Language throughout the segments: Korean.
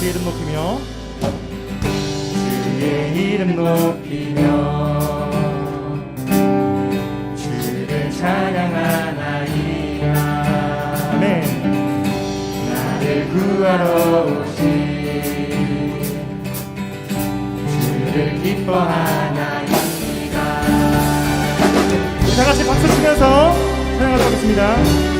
주의 이름 높이며. 주의 이름 높이며. 주를 찬양하나이다 아멘. 나를 구하러 오신 주를 기뻐하나이다 다 같이 박수 치면서 찬양하도록 하겠습니다.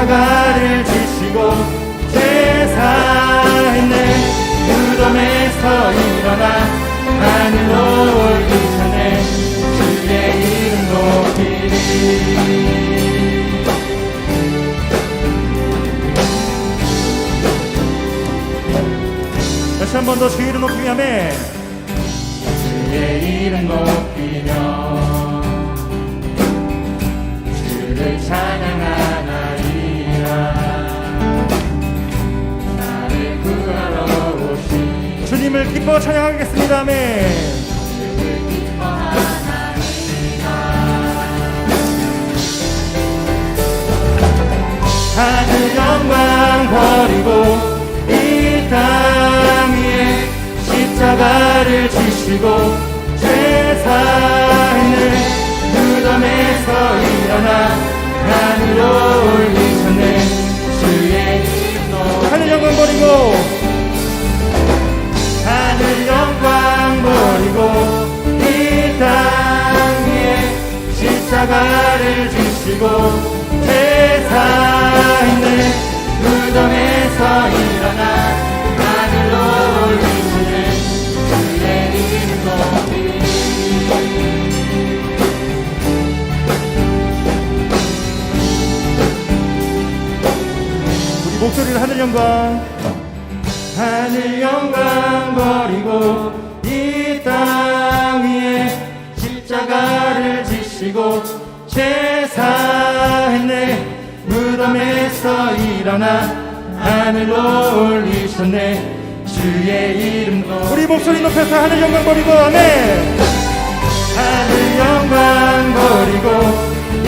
십자가를 지시고 제사했네. 무덤에서 일어나 하늘로 올리셨네. 주의 이름 높이리. 다시 한 번 더 주의 이름 높이며 아멘. 기뻐 찬양하겠습니다. 아멘. 하늘 영광 버리고 이 땅 위에 십자가를 지시고 제사 십자가를 지시고 제사했네 무덤에서 일어나 하늘로 올리시네 주의 높이. 우리 목소리를 하늘 영광 하늘 영광 버리고 이 땅 위에 십자가 를 지시고 제사했네. 무덤에서 일어나 하늘로 올리셨네. 주의 이름 높이 우리 목소리 높여서 하늘 영광 버리고 아멘. 하늘 영광 버리고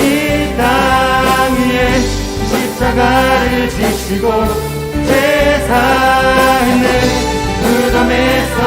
이 땅 위에 십자가를 지시고 제사했네. 무덤에서